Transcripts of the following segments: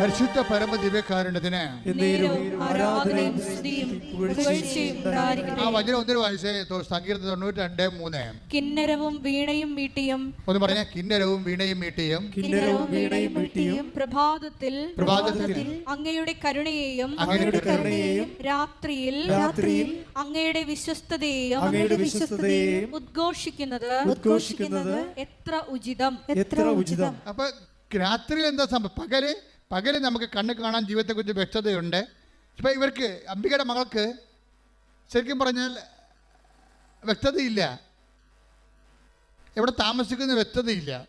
പരിശുദ്ധ പരമ ദിവ്യകാരുണ്യത്തിന് ആ വചനം ഒന്നിന് വായിച്ചേ സങ്കീർത്തനം തൊണ്ണൂറ്റി രണ്ട് മൂന്ന്. കിന്നരവും വീണയും വീട്ടിയും ഒന്ന് പറഞ്ഞ കിന്നരവും വീണയും വീട്ടിയും കിന്നരവും വീണയും വീട്ടിയും പ്രഭാതത്തിൽ പ്രഭാതത്തിൽ അങ്ങയുടെ കരുണയെയും അങ്ങയുടെ കരുണയെയും രാത്രിയിൽ രാത്രിയിൽ അങ്ങയുടെ വിശ്വസ്തതയെയും അങ്ങയുടെ വിശ്വസ്തതയെയും ഉദ്ഘോഷിക്കുന്നത് ഉദ്ഘോഷിക്കുന്നത് എത്ര ഉചിതം? എത്ര ഉചിതം? അപ്പൊ രാത്രിയിൽ എന്താ സംഭവം? പകൽ പകൽ നമുക്ക് കണ്ണ് കാണാൻ ജീവിതത്തെ ജീവിതത്തെക്കുറിച്ച് വ്യക്തതയുണ്ട്. ഇപ്പം ഇവർക്ക് അംബികയുടെ മകൾക്ക് ശരിക്കും പറഞ്ഞാൽ വ്യക്തതയില്ല. എവിടെ താമസിക്കുന്ന വ്യക്തതയില്ല.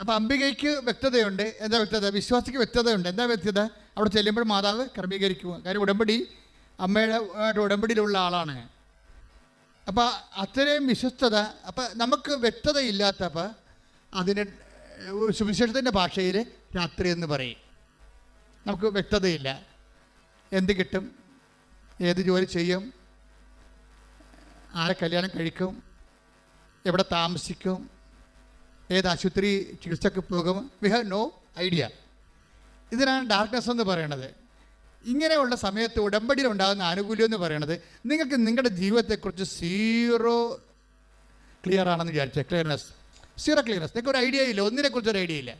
അപ്പൊ അംബികയ്ക്ക് വ്യക്തതയുണ്ട്. എന്താ വ്യക്തത? വിശ്വാസിക്ക് വ്യക്തതയുണ്ട്. എന്താ വ്യക്തത? അവിടെ ചെല്ലുമ്പോൾ മാതാവ് ക്രമീകരിക്കും കാര്യം ഉടമ്പടി അമ്മയുടെ ഉടമ്പടിയിലുള്ള ആളാണ്. അപ്പോൾ അത്രയും വിശ്വസ്തത അപ്പം നമുക്ക് വ്യക്തതയില്ലാത്തപ്പോൾ അതിന് സുവിശേഷത്തിന്റെ ഭാഷയിൽ രാത്രി എന്ന് പറയും. നമുക്ക് വ്യക്തതയില്ല. എന്ത് കിട്ടും? ഏത് ജോലി ചെയ്യും? ആരെ കല്യാണം കഴിക്കും? എവിടെ താമസിക്കും? ഏത് ആശുപത്രി ചികിത്സക്ക് പോകും? വി ഹാവ് നോ ഐഡിയ ഇതിനാണ് ഡാർക്ക്നെസ് എന്ന് പറയണത്. ഇങ്ങനെയുള്ള സമയത്ത് ഉടമ്പടിയിൽ ഉണ്ടാകുന്ന ആനുകൂല്യം എന്ന് പറയണത് നിങ്ങൾക്ക് നിങ്ങളുടെ ജീവിതത്തെക്കുറിച്ച് സീറോ ക്ലിയർ ആണെന്ന് വിചാരിച്ചേ. ക്ലിയർനെസ് സീറോ ക്ലിയറസ് നിങ്ങൾക്ക് ഒരു ഐഡിയ ഇല്ല. ഒന്നിനെക്കുറിച്ച് ഒരു ഐഡിയ ഇല്ല.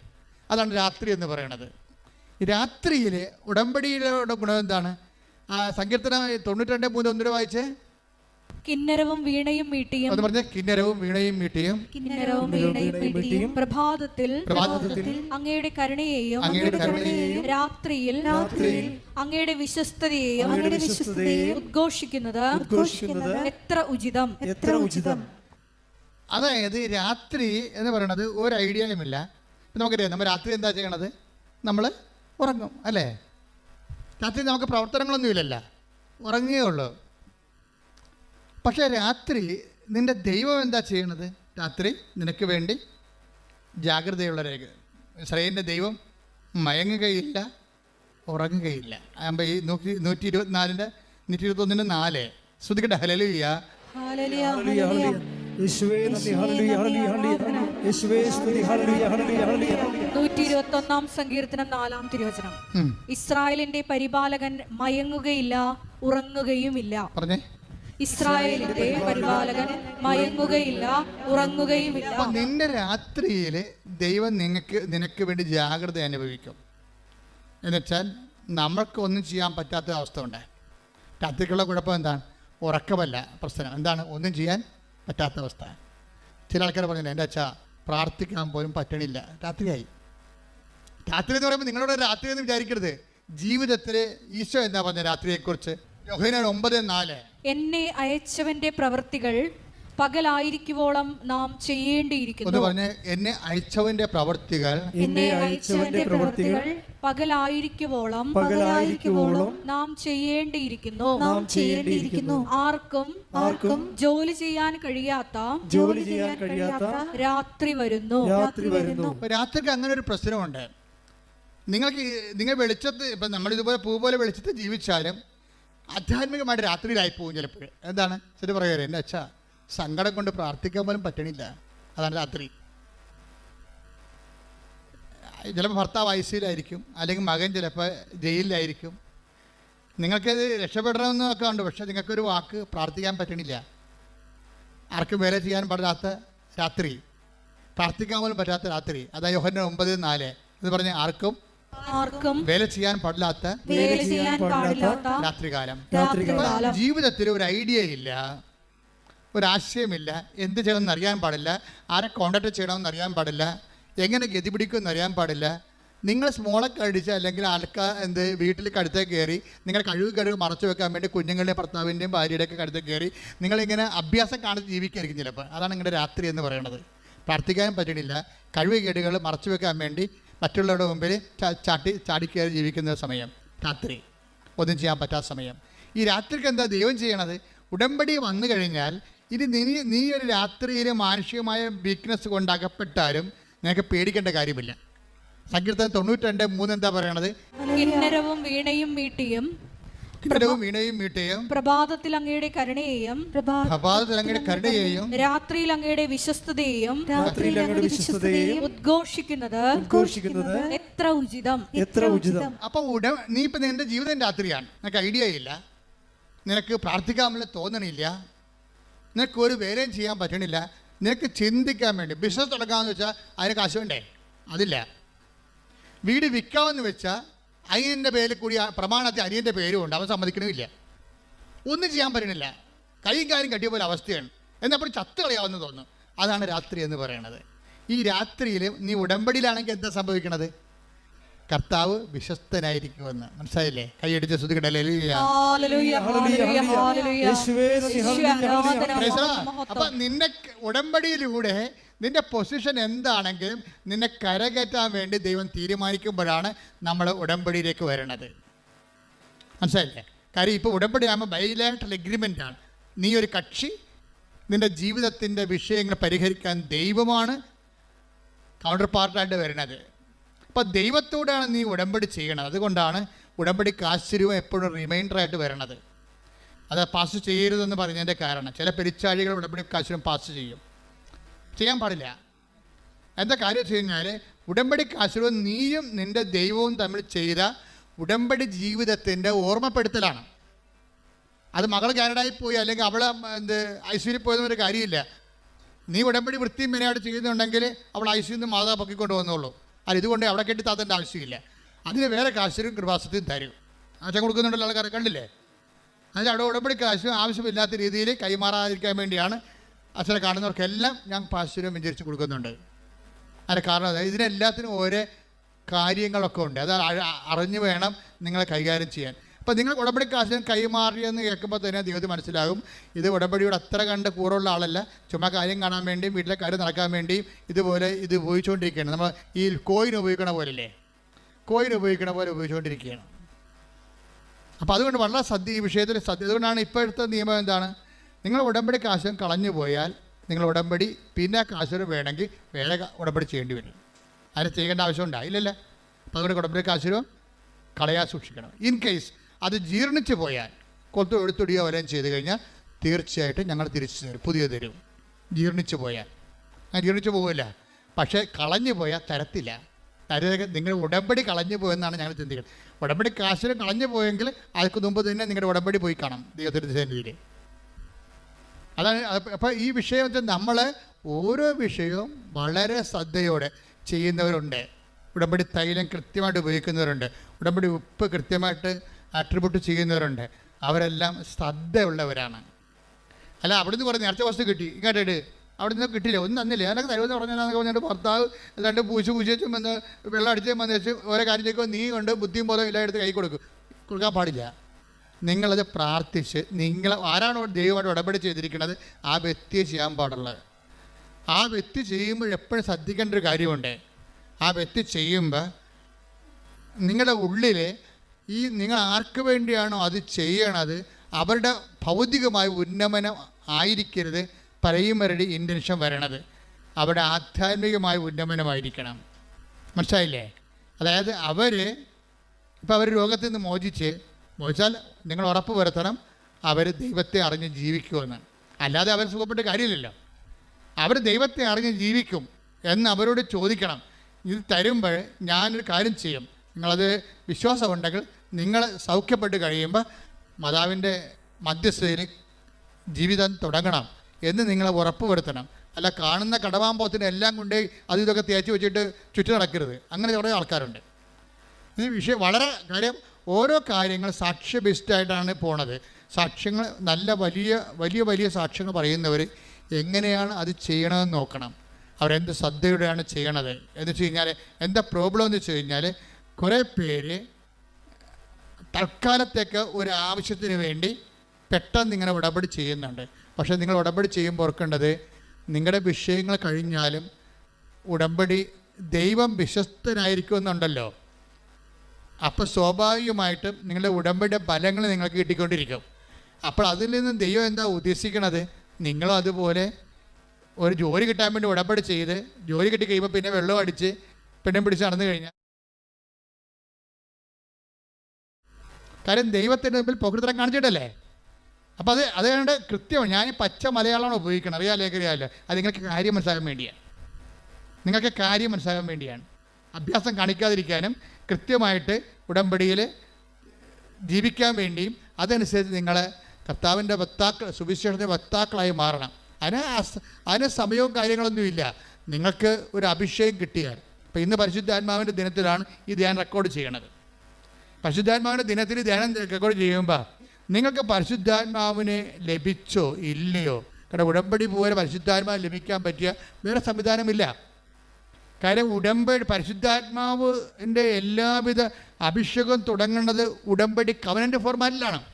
അതാണ് രാത്രി എന്ന് പറയുന്നത് രാത്രിയിൽ ഉടമ്പടിയുടെ ഗുണം എന്താണ്? ആ സങ്കീർത്തന തൊണ്ണൂറ്റി രണ്ട് മൂന്ന് ഒന്നിന് വായിച്ചേ? കിന്നരവും വീണയും മീട്ടിയും അത് പറഞ്ഞ കിന്നരവും വീണയും മീട്ടിയും കിന്നരവും വീണയും മീട്ടിയും പ്രഭാതത്തിൽ പ്രഭാതത്തിൽ അങ്ങയുടെ കരുണയെയും അങ്ങയുടെ കരുണയെയും രാത്രിയിൽ രാത്രിയിൽ അങ്ങയുടെ വിശ്വസ്തതയെയും അങ്ങയുടെ വിശ്വസ്തതയെയും ഉദ്ഘോഷിക്കുന്നത് ഉദ്ഘോഷിക്കുന്നത് എത്ര ഉചിതം? എത്ര ഉചിതം? അതായത് രാത്രി എന്ന് പറയുന്നത് ഒരു ഐഡിയയുമില്ല ഇപ്പം നമുക്കറിയാം നമ്മൾ രാത്രി എന്താ ചെയ്യണത്? നമ്മൾ ഉറങ്ങും അല്ലേ? രാത്രി നമുക്ക് പ്രവർത്തനങ്ങളൊന്നും ഇല്ലല്ല. ഉറങ്ങേ ഉള്ളൂ. പക്ഷേ രാത്രി നിന്റെ ദൈവം എന്താ ചെയ്യണത്? രാത്രി നിനക്ക് വേണ്ടി ജാഗ്രതയുള്ള രേഖ. ശ്രേയന്റെ ദൈവം മയങ്ങുകയില്ല ഉറങ്ങുകയില്ല. ആകുമ്പോൾ ഈ നൂറ്റി നൂറ്റി ഇരുപത്തിനാലിന്റെ നൂറ്റി ഇരുപത്തൊന്നിന്റെ നാല് ശ്രുതിക്കട്ടെ ഹലലിയ. ഹല്ലേലൂയ. യേശുവേ നന്ദി. Hallelujah hallelujah. ഹല്ലേലൂയ. യേശുവേ സ്തുതി. Hallelujah hallelujah hallelujah. നൂറ്റി ഇരുപത്തി ഒന്നാം സങ്കീർത്തനം നാലാം തിരുവചനം. ഇസ്രായേലിന്റെ പരിപാലകൻ മയങ്ങുകയില്ല ഉറങ്ങുകയുമില്ല. പറഞ്ഞേ. ഇസ്രായേലിന്റെ പരിപാലകൻ മയങ്ങുകയില്ല ഉറങ്ങുകയുമില്ല. നിന്റെ രാത്രിയിൽ ദൈവം നിങ്ങൾക്ക് നിനക്ക് വേണ്ടി ജാഗ്രത അനുഭവിക്കും. എന്നുവെച്ചാൽ നമ്മൾക്ക് ഒന്നും ചെയ്യാൻ പറ്റാത്ത അവസ്ഥ ഉണ്ട് രാത്രിക്കുള്ള കുഴപ്പം എന്താണ്? ഉറക്കമല്ല പ്രശ്നം. എന്താണ്? ഒന്നും ചെയ്യാൻ പറ്റാത്ത അവസ്ഥ. ചില ആൾക്കാർ പറഞ്ഞില്ല എന്റെ അച്ഛാ പ്രാർത്ഥിക്കാൻ പോലും പറ്റണില്ല. രാത്രിയായി. രാത്രി എന്ന് പറയുമ്പോൾ നിങ്ങളോട് രാത്രി എന്ന് വിചാരിക്കരുത്. ജീവിതത്തിൽ ഈശോ എന്താ പറഞ്ഞ രാത്രിയെക്കുറിച്ച്? യോഹനാൻ ഒമ്പത് നാല്. എന്നെ അയച്ചവന്റെ പ്രവൃത്തികൾ പകലായിരിക്കുവോളം നാം ചെയ്യേണ്ടിയിരിക്കുന്നു. പറഞ്ഞ് എന്നെ അയച്ചവന്റെ പ്രവർത്തികൾ എന്നെ അയച്ചവന്റെ പ്രവർത്തികൾ പകലായിരിക്കുവോളം പകലായിരിക്കുവോളം നാം ചെയ്യേണ്ടിയിരിക്കുന്നു. നാം ചെയ്യേണ്ടിയിരിക്കുന്നു. ആർക്കും ആർക്കും ജോലി ചെയ്യാൻ കഴിയാത്ത ജോലി ചെയ്യാൻ കഴിയാത്ത രാത്രി വരുന്നു. രാത്രി വരുന്നു. രാത്രിക്ക് അങ്ങനെ ഒരു പ്രശ്നമുണ്ട്. നിങ്ങൾക്ക് നിങ്ങൾ വെളിച്ചത്ത് നമ്മൾ ഇതുപോലെ പൂ പോലെ വെളിച്ചത്ത് ജീവിച്ചാലും ആധ്യാത്മികമായിട്ട് രാത്രിയിലായി പോകും ചിലപ്പോൾ എന്താണ്? ശരി പറയുക എന്റെ അച്ഛാ. സങ്കടം കൊണ്ട് പ്രാർത്ഥിക്കാൻ പോലും പറ്റണില്ല. അതാണ് രാത്രി. ചിലപ്പോൾ ഭർത്താവ് ഐ സിയിലായിരിക്കും അല്ലെങ്കിൽ മകൻ ചിലപ്പോൾ ജയിലിലായിരിക്കും. നിങ്ങൾക്കത് രക്ഷപ്പെടണമെന്നൊക്കെ ഉണ്ട് പക്ഷേ നിങ്ങൾക്കൊരു വാക്ക് പ്രാർത്ഥിക്കാൻ പറ്റണില്ല. ആർക്കും വേല ചെയ്യാൻ പാടില്ലാത്ത രാത്രി. പ്രാർത്ഥിക്കാൻ പോലും പറ്റാത്ത രാത്രി. അതാ യോഹന്ന ഒമ്പത് നാല്. എന്ന് പറഞ്ഞ ആർക്കും ആർക്കും വേല ചെയ്യാൻ പാടില്ലാത്ത രാത്രികാലം. ജീവിതത്തിൽ ഒരു ഐഡിയ ഇല്ല. ഒരാശയമില്ല. എന്ത് ചെയ്യണമെന്ന് അറിയാൻ പാടില്ല. ആരെ കോണ്ടാക്ട് ചെയ്യണമെന്ന് അറിയാൻ പാടില്ല. എങ്ങനെ ഗതി പിടിക്കുമെന്ന് അറിയാൻ പാടില്ല. നിങ്ങൾ സ്മോളൊക്കെ അടിച്ച് അല്ലെങ്കിൽ ആൾക്കാർ എന്ത് വീട്ടിൽ കടുത്തേ കയറി നിങ്ങൾ കഴിവ് കഴിവ് മറച്ചു വെക്കാൻ വേണ്ടി കുഞ്ഞുങ്ങളുടെയും ഭർത്താവിന്റെയും ഭാര്യയുടെയൊക്കെ കടുത്തേ കയറി നിങ്ങളിങ്ങനെ അഭ്യാസം കാണിച്ച് ജീവിക്കായിരിക്കും ചിലപ്പോൾ. അതാണ് നിങ്ങളുടെ രാത്രി എന്ന് പറയുന്നത്. പ്രാർത്ഥിക്കാൻ പറ്റണില്ല. കഴിവ് കേടുകൾ മറച്ചു വെക്കാൻ വേണ്ടി മറ്റുള്ളവരുടെ മുമ്പിൽ ചാട്ടി ചാടിക്കയറി ജീവിക്കുന്ന സമയം. രാത്രി. ഒന്നും ചെയ്യാൻ പറ്റാത്ത സമയം. ഈ രാത്രിക്ക് എന്താ ദൈവം ചെയ്യണത്? ഉടമ്പടി വന്നു കഴിഞ്ഞാൽ ഇനി നീ നീ ഒരു രാത്രിയിലെ മാനുഷികമായ വീക്ക്നെസ് കൊണ്ട് അകപ്പെട്ടാലും നിനക്ക് പേടിക്കേണ്ട കാര്യമില്ല. സങ്കീർത്തനം തൊണ്ണൂറ്റി രണ്ട് മൂന്ന് എന്താ പറയണത്? കിന്നരവും വീണയും വീട്ടിയും കിന്നരവും വീണയും മീട്ടയും പ്രഭാതത്തിൽ അങ്ങയുടെ കരുണയെയും പ്രഭാതത്തിൽ അങ്ങയുടെ കരുണയെയും രാത്രിയിൽ അങ്ങയുടെ വിശ്വസ്തതയെയും രാത്രിയിൽ അങ്ങയുടെ വിശ്വസ്തതയും ഉദ്ഘോഷിക്കുന്നത് ഉദ്ഘോഷിക്കുന്നത് എത്ര ഉചിതം? എത്ര ഉചിതം? അപ്പൊ ഉട നീ ഇപ്പൊ നിന്റെ ജീവിതം രാത്രിയാണ്. നിനക്ക് ഐഡിയ ഇല്ല. നിനക്ക് പ്രാർത്ഥിക്കാമെന്ന് തോന്നണില്ല. നിനക്ക് ഒരു വേലയും ചെയ്യാൻ പറ്റണില്ല. നിനക്ക് ചിന്തിക്കാൻ വേണ്ടി. ബിസിനസ് തുടങ്ങാമെന്ന് വെച്ചാൽ അതിന് കാശ് വേണ്ടേ? അതില്ല. വീട് വിൽക്കാമെന്ന് വെച്ചാൽ അനിയന്റെ പേരിൽ കൂടി പ്രമാണത്തിൽ അനിയന്റെ പേരും ഉണ്ട്. അവൻ സമ്മതിക്കണമില്ല. ഒന്നും ചെയ്യാൻ പറ്റണില്ല. കൈയും കാര്യം കെട്ടിയ പോലെ അവസ്ഥയാണ്. എന്നപ്പോൾ ചത്ത് കളയാവുന്ന തോന്നുന്നു. അതാണ് രാത്രി എന്ന് പറയണത്. ഈ രാത്രിയിൽ നീ ഉടമ്പടിയിലാണെങ്കിൽ എന്താ സംഭവിക്കണത്? കർത്താവ് വിശ്വസ്തനായിരിക്കുമെന്ന്. മനസ്സിലായില്ലേ? കൈയടിച്ച്. മഹത്വം. അപ്പൊ നിന്നെ ഉടമ്പടിയിലൂടെ നിന്റെ പൊസിഷൻ എന്താണെങ്കിലും നിന്നെ കരകയറ്റാൻ വേണ്ടി ദൈവം തീരുമാനിക്കുമ്പോഴാണ് നമ്മൾ ഉടമ്പടിയിലേക്ക് വരണത്. മനസ്സിലായില്ലേ? കാര്യം ഇപ്പൊ ഉടമ്പടി ആകുമ്പോൾ ബൈലാറ്ററൽ അഗ്രിമെന്റ് ആണ്. നീ ഒരു കക്ഷി നിന്റെ ജീവിതത്തിന്റെ വിഷയങ്ങൾ പരിഹരിക്കാൻ ദൈവമാണ് കൗണ്ടർ പാർട്ടായിട്ട് വരുന്നത്. അപ്പോൾ ദൈവത്തോടാണ് നീ ഉടമ്പടി ചെയ്യണത്. അതുകൊണ്ടാണ് ഉടമ്പടി കാശ്ചര്യം എപ്പോഴും റിമൈൻഡറായിട്ട് വരണത്. അത് പാസ് ചെയ്യരുതെന്ന് പറഞ്ഞതിന്റെ കാരണം. ചില പെരിച്ചാഴികൾ ഉടമ്പടി കാശ്ചര്യം പാസ് ചെയ്യും. ചെയ്യാൻ പാടില്ല. എന്താ കാര്യം വെച്ച് കഴിഞ്ഞാൽ ഉടമ്പടി കാശ്ചര്യവും നീയും നിന്റെ ദൈവവും തമ്മിൽ ചെയ്ത ഉടമ്പടി ജീവിതത്തിന്റെ ഓർമ്മപ്പെടുത്തലാണ്. അത് മകൾ കാനഡായി പോയി അല്ലെങ്കിൽ അവൾ എന്ത് ഐശ്വര്യം പോയതൊരു കാര്യമില്ല. നീ ഉടമ്പടി വൃത്തിയും മെനയായിട്ട് ചെയ്യുന്നുണ്ടെങ്കിൽ അവൾ ഐശ്വര്യം മാതാ പൊക്കിക്കൊണ്ട് വന്നോളൂ. അത് ഇതുകൊണ്ട് അവിടെ കെട്ടി താത്തേണ്ട ആവശ്യമില്ല. അതിന് വേറെ കാശരും കൃപാസത്തിയും തരും. അച്ഛൻ കൊടുക്കുന്നുണ്ടല്ലോ ആൾക്കാരെ കണ്ടില്ലേ? അതിന് അവിടെ ഉടമ്പടി കാശ് ആവശ്യമില്ലാത്ത രീതിയിൽ കൈമാറാതിരിക്കാൻ വേണ്ടിയാണ് അച്ഛനെ കാണുന്നവർക്കെല്ലാം ഞാൻ പാശ്വര്യം വ്യഞ്ചരിച്ച് കൊടുക്കുന്നുണ്ട്. അതിന് കാരണം ഇതിനെല്ലാത്തിനും ഓരോ കാര്യങ്ങളൊക്കെ ഉണ്ട്. അത് അറിഞ്ഞു വേണം നിങ്ങളെ കൈകാര്യം ചെയ്യാൻ. അപ്പോൾ നിങ്ങൾ ഉടമ്പടി കാശ് കൈമാറിയെന്ന് കേൾക്കുമ്പോൾ തന്നെ ദൈവത്തിന് മനസ്സിലാകും. ഇത് ഉടമ്പടിയോട് അത്ര കണ്ട് കൂറുള്ള ആളല്ല. ചുമ്മാ കാര്യം കാണാൻ വേണ്ടിയും വീട്ടിലെ കാര്യം നടക്കാൻ വേണ്ടിയും ഇതുപോലെ ഇത് ഉപയോഗിച്ചുകൊണ്ടിരിക്കുകയാണ്. നമ്മൾ ഈ കോയിൻ ഉപയോഗിക്കണ പോലല്ലേ കോയിൻ ഉപയോഗിക്കണ പോലെ ഉപയോഗിച്ചുകൊണ്ടിരിക്കുകയാണ്. അപ്പോൾ അതുകൊണ്ട് വളരെ സദ്യ ഈ വിഷയത്തിൽ സദ്യ. അതുകൊണ്ടാണ് ഇപ്പോഴത്തെ നിയമം എന്താണ്? നിങ്ങൾ ഉടമ്പടി കാശം കളഞ്ഞു പോയാൽ നിങ്ങൾ ഉടമ്പടി പിന്നെ കാശുരം വേണമെങ്കിൽ വേറെ ഉടമ്പടി ചെയ്യേണ്ടി വരും. അതിന് ചെയ്യേണ്ട ആവശ്യം ഉണ്ടായില്ലല്ലോ. അപ്പോൾ അതുകൊണ്ട് ഉടമ്പടി കാശുരം കളയാൻ സൂക്ഷിക്കണം. ഇൻ കേസ് അത് ജീർണിച്ച് പോയാൽ കൊത്തു എടുത്തൊടിയോ വല്ലതും ചെയ്ത് കഴിഞ്ഞാൽ തീർച്ചയായിട്ടും ഞങ്ങൾ തിരിച്ചു തരും പുതിയ തരും. ജീർണിച്ച് പോയാൽ. ആ ജീർണിച്ച് പോകില്ല പക്ഷേ കളഞ്ഞു പോയാൽ തരത്തില്ല. തരുക നിങ്ങൾ ഉടമ്പടി കളഞ്ഞു പോയെന്നാണ് ഞങ്ങൾ ചിന്തിക്കുന്നത്. ഉടമ്പടി കാശിലും കളഞ്ഞു പോയെങ്കിൽ അതിന് മുമ്പ് തന്നെ നിങ്ങളുടെ ഉടമ്പടി പോയി കാണാം ദൈവത്തിന്റെ സന്നിധിയിൽ. അതാണ് അപ്പോൾ ഈ വിഷയം നമ്മൾ ഓരോ വിഷയവും വളരെ ശ്രദ്ധയോടെ ചെയ്യുന്നവരുണ്ട്. ഉടമ്പടി തൈലം കൃത്യമായിട്ട് ഉപയോഗിക്കുന്നവരുണ്ട്. ഉടമ്പടി ഉപ്പ് കൃത്യമായിട്ട് ആട്രിബ്യൂട്ട് ചെയ്യുന്നവരുണ്ട്. അവരെല്ലാം ശ്രദ്ധയുള്ളവരാണ്. അല്ല അവിടുന്ന് പറഞ്ഞു നേരത്തെ വസ്തു കിട്ടി. ഇങ്ങോട്ട് അവിടെ നിന്ന് കിട്ടില്ല ഒന്നും തന്നില്ല. ഞാനൊക്കെ തരുമെന്ന് പറഞ്ഞാൽ പറഞ്ഞിട്ട് ഭർത്താവ് രണ്ട് പൂച്ച പൂച്ചും വന്ന് വെള്ളം അടിച്ച് വന്ന് വെച്ച് ഓരോ കാര്യം ചെയ്യുമ്പോൾ നീ കൊണ്ട് ബുദ്ധിയും ബോധം എല്ലാം എടുത്ത് കൈ കൊടുക്കും. കൊടുക്കാൻ പാടില്ല. നിങ്ങളത് പ്രാർത്ഥിച്ച് നിങ്ങൾ ആരാണോ ദൈവമായിട്ട് ഇടപെടി ചെയ്തിരിക്കുന്നത് ആ വ്യക്തിയെ ചെയ്യാൻ പാടുള്ളത്. ആ വ്യക്തി ചെയ്യുമ്പോൾ എപ്പോഴും ശ്രദ്ധിക്കേണ്ട ഒരു കാര്യമുണ്ട്. ആ വ്യക്തി ചെയ്യുമ്പോൾ നിങ്ങളുടെ ഉള്ളിൽ ഈ നിങ്ങൾ ആർക്ക് വേണ്ടിയാണോ അത് ചെയ്യണത്? അവരുടെ ഭൗതികമായ ഉന്നമനം ആയിരിക്കരുത്. പറയുമരുടെ ഇന്റൻഷൻ വരണത്. അവരുടെ ആധ്യാത്മികമായ ഉന്നമനമായിരിക്കണം. മനസ്സിലായില്ലേ? അതായത് അവർ ഇപ്പോൾ അവർ രോഗത്തിൽ നിന്ന് മോചിച്ച് മോചിച്ചാൽ നിങ്ങൾ ഉറപ്പ് വരുത്തണം അവർ ദൈവത്തെ അറിഞ്ഞ് ജീവിക്കുമെന്ന്. അല്ലാതെ അവർ സുഖപ്പെട്ട കാര്യമില്ലല്ലോ. അവർ ദൈവത്തെ അറിഞ്ഞ് ജീവിക്കും എന്ന് അവരോട് ചോദിക്കണം. ഇത് തരുമ്പോൾ ഞാനൊരു കാര്യം ചെയ്യും. നിങ്ങളത് വിശ്വാസമുണ്ടെങ്കിൽ നിങ്ങൾ സൗഖ്യപ്പെട്ട് കഴിയുമ്പോൾ മാതാവിന്റെ മധ്യസ്ഥയിൽ ജീവിതം തുടങ്ങണം എന്ന് നിങ്ങൾ ഉറപ്പ് വരുത്തണം അല്ല കാണുന്ന കടവാമ്പോത്തിന് എല്ലാം കൊണ്ട് അത് ഇതൊക്കെ തേച്ച് വെച്ചിട്ട് ചുറ്റി നടക്കരുത്. അങ്ങനെ കുറേ ആൾക്കാരുണ്ട്. ഈ വിഷയം വളരെ കാര്യം ഓരോ കാര്യങ്ങൾ സാക്ഷ്യ ബേസ്ഡായിട്ടാണ് പോണത്. സാക്ഷ്യങ്ങൾ നല്ല വലിയ വലിയ വലിയ സാക്ഷ്യങ്ങൾ പറയുന്നവർ എങ്ങനെയാണ് അത് ചെയ്യണമെന്ന് നോക്കണം. അവരെന്ത് ശ്രദ്ധയോടെയാണ് ചെയ്യണത് എന്ന് വെച്ച് കഴിഞ്ഞാൽ എന്താ പ്രോബ്ലം എന്ന് വെച്ച് കഴിഞ്ഞാൽ കുറേ പേര് തൽക്കാലത്തേക്ക് ഒരു ആവശ്യത്തിന് വേണ്ടി പെട്ടെന്ന് ഇങ്ങനെ ഉടപടി ചെയ്യുന്നുണ്ട്. പക്ഷേ നിങ്ങൾ ഉടമ്പടി ചെയ്യുമ്പോൾ ഓർക്കേണ്ടത് നിങ്ങളുടെ വിഷയങ്ങൾ കഴിഞ്ഞാലും ഉടമ്പടി ദൈവം വിശ്വസ്തനായിരിക്കുമെന്നുണ്ടല്ലോ. അപ്പോൾ സ്വാഭാവികമായിട്ടും നിങ്ങളുടെ ഉടമ്പടിയുടെ ഫലങ്ങൾ നിങ്ങൾക്ക് കിട്ടിക്കൊണ്ടിരിക്കും. അപ്പോൾ അതിൽ നിന്ന് ദൈവം എന്താ ഉദ്ദേശിക്കണത്? നിങ്ങളും അതുപോലെ ഒരു ജോലി കിട്ടാൻ വേണ്ടി ഉടമ്പടി ചെയ്ത് ജോലി കിട്ടി കഴിയുമ്പോൾ പിന്നെ വെള്ളം അടിച്ച് പിന്നെ പിടിച്ച് നടന്നു കഴിഞ്ഞാൽ കാര്യം ദൈവത്തിന്റെ മുമ്പിൽ പ്രകൃതം കാണിച്ചിട്ടല്ലേ? അപ്പോൾ അത് അതുകൊണ്ട് കൃത്യമാണ് ഞാൻ പച്ച മലയാളമാണ് ഉപയോഗിക്കണം അറിയാ അറിയാമല്ലോ അത് നിങ്ങൾക്ക് കാര്യം മനസ്സിലാകാൻ വേണ്ടിയാണ്. നിങ്ങൾക്ക് കാര്യം മനസ്സിലാകാൻ വേണ്ടിയാണ്. അഭ്യാസം കാണിക്കാതിരിക്കാനും കൃത്യമായിട്ട് ഉടമ്പടിയിൽ ജീവിക്കാൻ വേണ്ടിയും അതനുസരിച്ച് നിങ്ങൾ കർത്താവിന്റെ വക്താക്കൾ സുവിശേഷത്തിന്റെ വക്താക്കളായി മാറണം. അതിന് അതിന് സമയവും കാര്യങ്ങളൊന്നുമില്ല നിങ്ങൾക്ക് ഒരു അഭിഷേകം കിട്ടിയാൽ. അപ്പം ഇന്ന് പരിശുദ്ധാത്മാവിന്റെ ദിനത്തിലാണ് ഈ ധ്യാൻ റെക്കോർഡ് ചെയ്യണത്. പരിശുദ്ധാത്മാവിന്റെ ദിനത്തിൽ ധ്യാനം റെക്കോർഡ് ചെയ്യുമ്പോൾ നിങ്ങൾക്ക് പരിശുദ്ധാത്മാവിനെ ലഭിച്ചോ ഇല്ലയോ? കാരണം ഉടമ്പടി പോലെ പരിശുദ്ധാത്മാവ് ലഭിക്കാൻ പറ്റിയ വേറെ സംവിധാനമില്ല. കാര്യം ഉടമ്പടി പരിശുദ്ധാത്മാവിന്റെ എല്ലാവിധ അഭിഷേകം തുടങ്ങുന്നത് ഉടമ്പടി കവനന്റെ ഫോർമാറ്റിലാണ്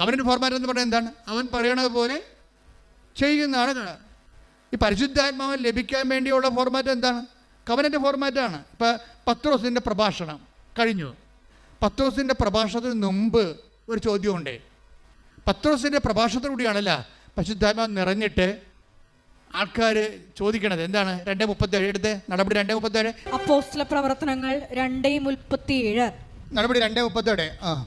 കവനന്റെ ഫോർമാറ്റ് എന്ന് പറഞ്ഞാൽ എന്താണ്? അവൻ പറയണത് പോലെ ചെയ്യുന്നതാണ് ഈ പരിശുദ്ധാത്മാവ് ലഭിക്കാൻ വേണ്ടിയുള്ള ഫോർമാറ്റ് എന്താണ്? കവനന്റെ ഫോർമാറ്റാണ് ഇപ്പം പത്രോസിന്റെ പ്രഭാഷണം. കഴിഞ്ഞു. പത്രോസിന്റെ പ്രഭാഷണത്തിന് മുമ്പ് ഒരു ചോദ്യമുണ്ട്. പത്രോസിന്റെ പ്രഭാഷണത്തിലൂടെയാണല്ല പരിശുദ്ധാത്മാവ് നിറഞ്ഞിട്ട് ആൾക്കാർ ചോദിക്കണത്. എന്താണ്? രണ്ട് മുപ്പത്തേഴ് എടുത്ത്. നടപടി രണ്ട് മുപ്പത്തേഴ് അപ്പോസ്റ്റല പ്രവർത്തനങ്ങൾ രണ്ടേ മുപ്പത്തിയേഴ്. നടപടി രണ്ട് മുപ്പത്തേഴ് ആ.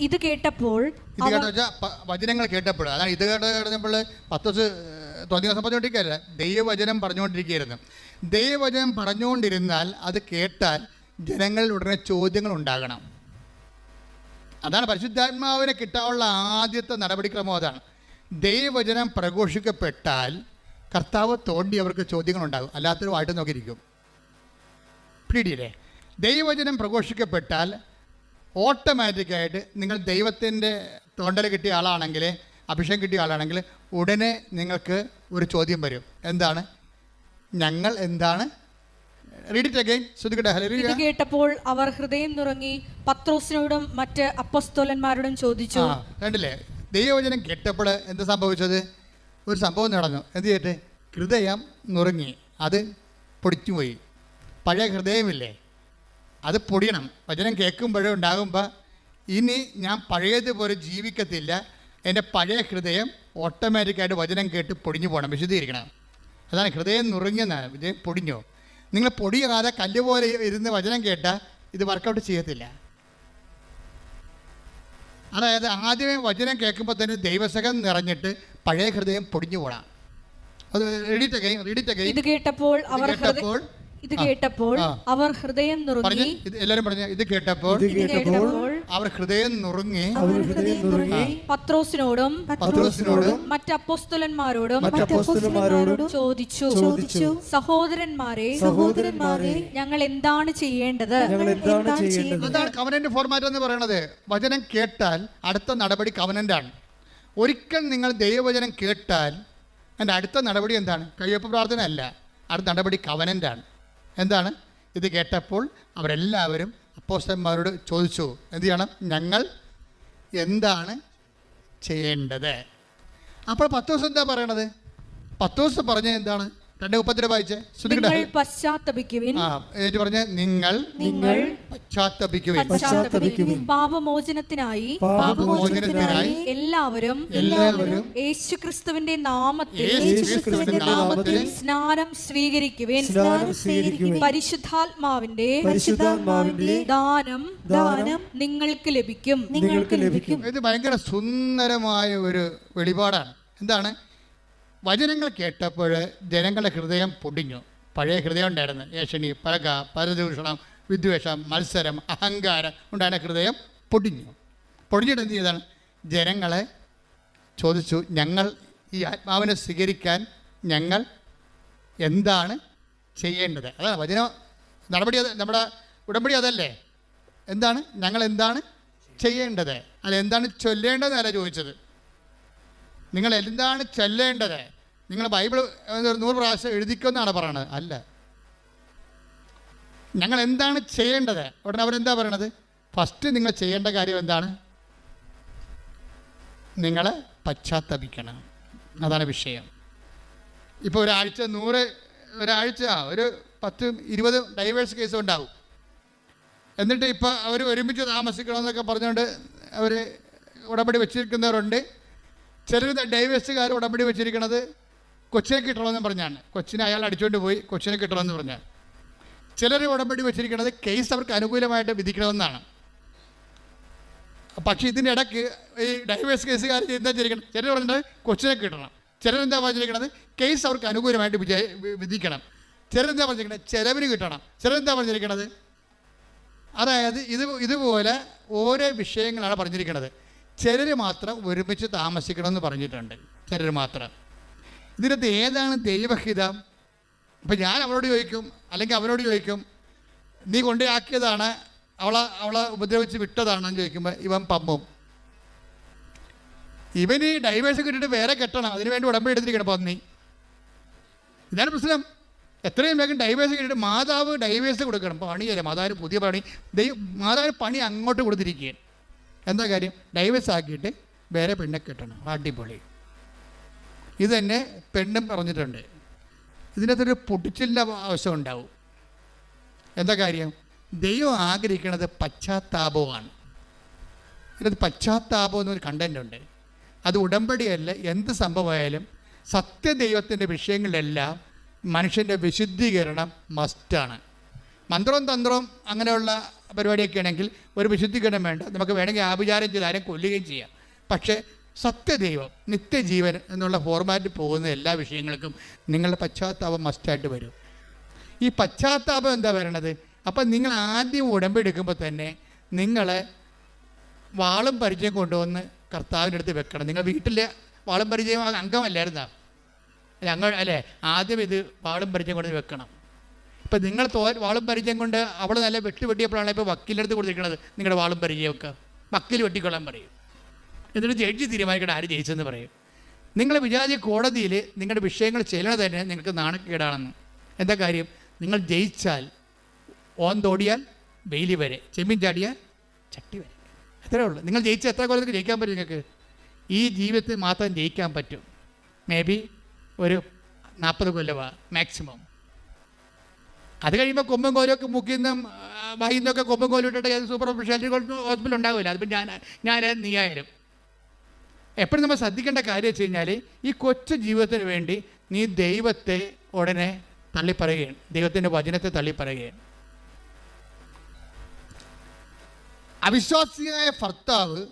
ഇത് കേട്ടപ്പോൾ ഇത് കേട്ടോ വെച്ചാൽ വചനങ്ങൾ കേട്ടപ്പോൾ. അതാണ് ഇത് കേട്ട് കേട്ടപ്പോൾ പത്ത് ദിവസം തോന്നിയ ദിവസം പറഞ്ഞുകൊണ്ടിരിക്കുകയല്ല ദൈവവചനം പറഞ്ഞുകൊണ്ടിരിക്കുകയായിരുന്നു. ദൈവവചനം പറഞ്ഞുകൊണ്ടിരുന്നാൽ അത് കേട്ടാൽ ജനങ്ങളിൽ ഉടനെ ചോദ്യങ്ങൾ ഉണ്ടാകണം അതാണ് പരിശുദ്ധാത്മാവിനെ കിട്ടാനുള്ള ആദ്യത്തെ നടപടിക്രമം അതാണ്. ദൈവവചനം പ്രഘോഷിക്കപ്പെട്ടാൽ കർത്താവ് തോണ്ടി അവർക്ക് ചോദ്യങ്ങൾ ഉണ്ടാകും അല്ലാത്തൊരു വായിട്ട് നോക്കിയിരിക്കും. പിടിയില്ലേ? ദൈവവചനം പ്രഘോഷിക്കപ്പെട്ടാൽ ഓട്ടോമാറ്റിക്കായിട്ട് നിങ്ങൾ ദൈവത്തിന്റെ തോണ്ടൽ കിട്ടിയ ആളാണെങ്കിൽ അഭിഷേകം കിട്ടിയ ആളാണെങ്കിൽ ഉടനെ നിങ്ങൾക്ക് ഒരു ചോദ്യം വരും. എന്താണ്? ഞങ്ങൾ എന്താണ് റീഡിറ്റ് അഗൈൻ ശ്രദ്ധിക്കട്ടെ ഇത് കേട്ടപ്പോൾ അവർ ഹൃദയം നുറങ്ങി പത്രോസിനോടും മറ്റ് അപ്പസ്തോലന്മാരോടും ചോദിച്ചു. കണ്ടില്ലേ? ദൈവവചനം കേട്ടപ്പോൾ എന്ത് സംഭവിച്ചത്? ഒരു സംഭവം നടന്നു. എന്ത് ചെയ്തിട്ട്? ഹൃദയം നുറുങ്ങി. അത് പൊടിച്ചുപോയി പഴയ ഹൃദയമില്ലേ? അത് പൊടിയണം. വചനം കേൾക്കുമ്പോഴേ ഉണ്ടാകുമ്പോൾ ഇനി ഞാൻ പഴയതുപോലെ ജീവിക്കത്തില്ല. എന്റെ പഴയ ഹൃദയം ഓട്ടോമാറ്റിക്കായിട്ട് വചനം കേട്ട് പൊടിഞ്ഞു പോകണം. വിശദീകരിക്കണം അതാണ് ഹൃദയം നുറുങ്ങിയെന്നാണ്. വിജയം പൊടിഞ്ഞോ. നിങ്ങൾ പൊടിയാതെ കല്ല് പോലെ ഇരുന്ന് വചനം കേട്ടാൽ ഇത് വർക്കൗട്ട് ചെയ്യത്തില്ല. അതായത് ആദ്യമേ വചനം കേൾക്കുമ്പോൾ തന്നെ ദൈവസകം നിറഞ്ഞിട്ട് പഴയ ഹൃദയം പൊടിഞ്ഞു പോടാം അത് റെഡിറ്റ് അഗൈൻ റെഡിറ്റ് അഗൈൻ ഇത് കേട്ടപ്പോൾ അവർ കേട്ടപ്പോൾ ഇത് കേട്ടപ്പോൾ അവർ ഹൃദയം നിറഞ്ഞു നുറുങ്ങി. എല്ലാവരും പറഞ്ഞു ഇത് കേട്ടപ്പോൾ ഇത് കേട്ടപ്പോൾ അവർ ഹൃദയം നുറുങ്ങി അവർ ഹൃദയം നുറുങ്ങി പത്രോസിനോടും പത്രോസിനോടും മറ്റു അപ്പോസ്തലന്മാരോടും മറ്റു അപ്പോസ്തലന്മാരോടും ചോദിച്ചു. ചോദിച്ചു. സഹോദരന്മാരെ സഹോദരന്മാരെ ഞങ്ങൾ എന്താണ് ചെയ്യേണ്ടത്? ഞങ്ങൾ എന്താണ് ചെയ്യേണ്ടത്? അതാണ് കവനന്റ് ഫോർമാറ്റ് എന്ന് പറയുന്നത് വചനം കേട്ടാൽ അടുത്ത നടപടി കവനന്റാണ് ഒരിക്കൽ നിങ്ങൾ ദൈവവചനം കേട്ടാൽ എന്റെ അടുത്ത നടപടി എന്താണ്? കയ്യൊപ്പ് പ്രാർത്ഥന അല്ല അടുത്ത നടപടി കവനന്റാണ് എന്താണ്? ഇത് കേട്ടപ്പോൾ അവരെല്ലാവരും അപ്പോസ്റ്റന്മാരോട് ചോദിച്ചു എന്ത് ചെയ്യണം? ഞങ്ങൾ എന്താണ് ചെയ്യേണ്ടത്? അപ്പോൾ പത്ത് ദിവസം എന്താ പറയണത്? പത്ത് ദിവസം പറഞ്ഞ എന്താണ്? രണ്ട് മുപ്പത്തിരണ്ട് വായിച്ചേ? ശ്രദ്ധിക്കട്ടെ നിങ്ങൾ പശ്ചാത്തപിക്കുവിൻ. എന്നിട്ട് പറഞ്ഞ നിങ്ങൾ നിങ്ങൾ പശ്ചാത്തപിക്കുവിൻ. പാപമോചനത്തിനായി പാപമോചനത്തിനായി എല്ലാവരും എല്ലാവരും യേശുക്രിസ്തുവിന്റെ നാമത്തിൽ യേശുക്രിസ്തുവിന്റെ നാമത്തിൽ സ്നാനം സ്വീകരിക്കുവിൻ. സ്നാനം സ്വീകരിക്കുവിൻ. പരിശുദ്ധാത്മാവിന്റെ പരിശുദ്ധാത്മാവിന്റെ ദാനം ദാനം നിങ്ങൾക്ക് ലഭിക്കും. നിങ്ങൾക്ക് ലഭിക്കും. ഇത് ഭയങ്കര സുന്ദരമായ ഒരു വെളിപാടാണ്. എന്താണ്? വചനങ്ങൾ കേട്ടപ്പോൾ ജനങ്ങളുടെ ഹൃദയം പൊടിഞ്ഞു. പഴയ ഹൃദയം ഉണ്ടായിരുന്നു. ഏഷണി പലക പരദൂഷണം വിദ്വേഷം മത്സരം അഹങ്കാരം ഉണ്ടായിരുന്ന ഹൃദയം പൊടിഞ്ഞു. പൊടിഞ്ഞിട്ട് എന്ത് ചെയ്താണ്? ജനങ്ങളെ ചോദിച്ചു ഞങ്ങൾ ഈ ആത്മാവിനെ സ്വീകരിക്കാൻ ഞങ്ങൾ എന്താണ് ചെയ്യേണ്ടത്? അതാണ് വചന നടപടി അത് നമ്മുടെ ഉടമ്പടി അതല്ലേ? എന്താണ്? ഞങ്ങൾ എന്താണ് ചെയ്യേണ്ടത്? അല്ല എന്താണ് ചൊല്ലേണ്ടതെന്നല്ല ചോദിച്ചത്. നിങ്ങൾ എന്താണ് ചെല്ലേണ്ടത്? നിങ്ങൾ ബൈബിൾ നൂറ് പ്രാവശ്യം എഴുതിക്കുമെന്നാണ് പറയണത്. അല്ല. ഞങ്ങൾ എന്താണ് ചെയ്യേണ്ടത്? ഉടനെ അവരെന്താ പറയണത്? ഫസ്റ്റ് നിങ്ങൾ ചെയ്യേണ്ട കാര്യം എന്താണ്? നിങ്ങൾ പശ്ചാത്തപിക്കണം. അതാണ് വിഷയം. ഇപ്പോൾ ഒരാഴ്ച നൂറ് ഒരാഴ്ച ഒരു പത്ത് ഇരുപത് ഡൈവേഴ്സ് കേസ് ഉണ്ടാവും. എന്നിട്ട് ഇപ്പോൾ അവർ ഒരുമിച്ച് താമസിക്കണമെന്നൊക്കെ പറഞ്ഞുകൊണ്ട് അവർ ഉടമ്പടി വെച്ചിരിക്കുന്നവരുണ്ട്. ചിലർ ഡൈവേഴ്സുകാർ ഉടമ്പടി വെച്ചിരിക്കുന്നത് കൊച്ചിനെ കിട്ടണമെന്ന് പറഞ്ഞാണ്. കൊച്ചിനെ അയാൾ അടിച്ചുകൊണ്ട് പോയി കൊച്ചിനെ കിട്ടണമെന്ന് പറഞ്ഞാൽ ചിലർ ഉടമ്പടി വെച്ചിരിക്കുന്നത് കേസ് അവർക്ക് അനുകൂലമായിട്ട് വിധിക്കണമെന്നാണ്. പക്ഷേ ഇതിന്റെ ഇടയ്ക്ക് ഈ ഡൈവേഴ്സ് കേസുകാർ എന്താ ചെയ്തിരിക്കണം ചിലർ പറഞ്ഞിട്ട് കൊച്ചിനെ കിട്ടണം. ചിലരെന്താ പറഞ്ഞിരിക്കണത്? കേസ് അവർക്ക് അനുകൂലമായിട്ട് വിജയ വിധിക്കണം. ചിലരെന്താ പറഞ്ഞിരിക്കണത്? ചിലവിന് കിട്ടണം. ചിലരെന്താ പറഞ്ഞിരിക്കുന്നത് അതായത് ഇത് ഇതുപോലെ ഓരോ വിഷയങ്ങളാണ് പറഞ്ഞിരിക്കുന്നത് ചിലർ മാത്രം ഒരുമിച്ച് താമസിക്കണമെന്ന് പറഞ്ഞിട്ടുണ്ട്. ചിലർ മാത്രം. ഇതിനകത്ത് ഏതാണ് ദൈവഹിതം? അപ്പം ഞാൻ അവളോട് ചോദിക്കും അല്ലെങ്കിൽ അവരോട് ചോദിക്കും നീ കൊണ്ടുപോയാക്കിയതാണ് അവളെ അവളെ ഉപദ്രവിച്ച് വിട്ടതാണെന്ന് ചോദിക്കുമ്പോൾ ഇവൻ പമ്മും. ഇവന് ഡൈവേഴ്സ് കിട്ടിയിട്ട് വേറെ കെട്ടണം. അതിനുവേണ്ടി ഉടമ്പടി എടുത്തിരിക്കണം പന്നി. ഇതാണ് പ്രശ്നം. എത്രയും വേഗം ഡൈവേഴ്സ് കിട്ടിയിട്ട് മാതാവ് ഡൈവേഴ്സ് കൊടുക്കണം. പണിയല്ല മാതാവിന് പുതിയ പണി. ദൈവം മാതാവിന് പണി അങ്ങോട്ട് കൊടുത്തിരിക്കുകയാണ്. എന്താ കാര്യം? ഡൈവേഴ്സ് ആക്കിയിട്ട് വേറെ പെണ്ണെ കിട്ടണം. അടിപൊളി. ഇത് തന്നെ പെണ്ണും പറഞ്ഞിട്ടുണ്ട്. ഇതിനകത്തൊരു പൊട്ടിച്ചിലിന്റെ ആവശ്യം ഉണ്ടാവും. എന്താ കാര്യം? ദൈവം ആഗ്രഹിക്കുന്നത് പശ്ചാത്താപമാണ് ഇതിനകത്ത് പശ്ചാത്താപം എന്നൊരു കണ്ടന്റ് ഉണ്ട്. അത് ഉടമ്പടിയല്ല എന്ത് സംഭവമായാലും സത്യദൈവത്തിന്റെ വിഷയങ്ങളിലെല്ലാം മനുഷ്യന്റെ വിശുദ്ധീകരണം മസ്റ്റാണ് മന്ത്രവും തന്ത്രവും അങ്ങനെയുള്ള പരിപാടിയൊക്കെ ആണെങ്കിൽ ഒരു വിശുദ്ധീകരണം വേണ്ട. നമുക്ക് വേണമെങ്കിൽ ആഭിചാരം ചെയ്ത് ആരും കൊല്ലുകയും ചെയ്യാം. പക്ഷേ സത്യദൈവം നിത്യജീവൻ എന്നുള്ള ഫോർമാറ്റിൽ പോകുന്ന എല്ലാ വിഷയങ്ങൾക്കും നിങ്ങളുടെ പശ്ചാത്താപം മസ്റ്റായിട്ട് വരും. ഈ പശ്ചാത്താപം എന്താ വരണത് അപ്പം നിങ്ങൾ ആദ്യം ഉടമ്പെടുക്കുമ്പോൾ തന്നെ നിങ്ങളെ വാളും പരിചയം കൊണ്ടുവന്ന് കർത്താവിന്റെ അടുത്ത് വെക്കണം. നിങ്ങൾ വീട്ടിലെ വാളും പരിചയം അംഗമല്ലായിരുന്നാ? ഞങ്ങൾ അല്ലേ? ആദ്യം ഇത് വാളും പരിചയം കൊണ്ടുവന്ന് വെക്കണം. ഇപ്പം നിങ്ങൾ തോ വാളും പരിചയം കൊണ്ട് അവൾ നല്ല വെട്ടി വെട്ടിയപ്പോഴാണ് ഇപ്പോൾ വക്കീലെടുത്ത് കൊടുത്തിരിക്കുന്നത്. നിങ്ങളുടെ വാളും പരിചയമൊക്കെ. വക്കീൽ വെട്ടിക്കൊള്ളാൻ പറയും. എന്നിട്ട് ജഡ്ജി തീരുമാനിക്കണം ആര് ജയിച്ചെന്ന് പറയും. നിങ്ങൾ വിചാരിച്ച കോടതിയിൽ നിങ്ങളുടെ വിഷയങ്ങൾ ചെല്ലണത് തന്നെ നിങ്ങൾക്ക് നാണക്കേടാണെന്ന്. എന്താ കാര്യം? നിങ്ങൾ ജയിച്ചാൽ ഓൻ തോടിയാൽ വെയിലി വരെ ചെമ്മീൻ ചാടിയാൽ ചട്ടി വരെ. അത്രേ ഉള്ളൂ. നിങ്ങൾ ജയിച്ച എത്ര കൊല്ലത്തേക്ക് ജയിക്കാൻ പറ്റും നിങ്ങൾക്ക്? ഈ ജീവിതത്തിൽ മാത്രം ജയിക്കാൻ പറ്റും. മേ ബി ഒരു നാൽപ്പത് കൊല്ലമാണ് മാക്സിമം അത് കഴിയുമ്പോൾ കൊമ്പും കോലൊക്കെ മുക്കിന്നും വഹിന്നൊക്കെ കൊമ്പും കോലിട്ടിട്ട് ഏത് സൂപ്പർ സ്പെഷ്യാലിറ്റി ഹോസ്പിറ്റൽ ഉണ്ടാവില്ല. അതിപ്പോൾ ഞാൻ ഞാൻ നീ ആയാലും എപ്പോഴും നമ്മൾ ശ്രദ്ധിക്കേണ്ട കാര്യം വെച്ച് കഴിഞ്ഞാൽ ഈ കൊച്ചു ജീവിതത്തിന് വേണ്ടി നീ ദൈവത്തെ ഉടനെ തള്ളിപ്പറയുകയാണ്. ദൈവത്തിന്റെ വചനത്തെ തള്ളിപ്പറയുകയാണ്. അവിശ്വാസിയായ ഭർത്താവ്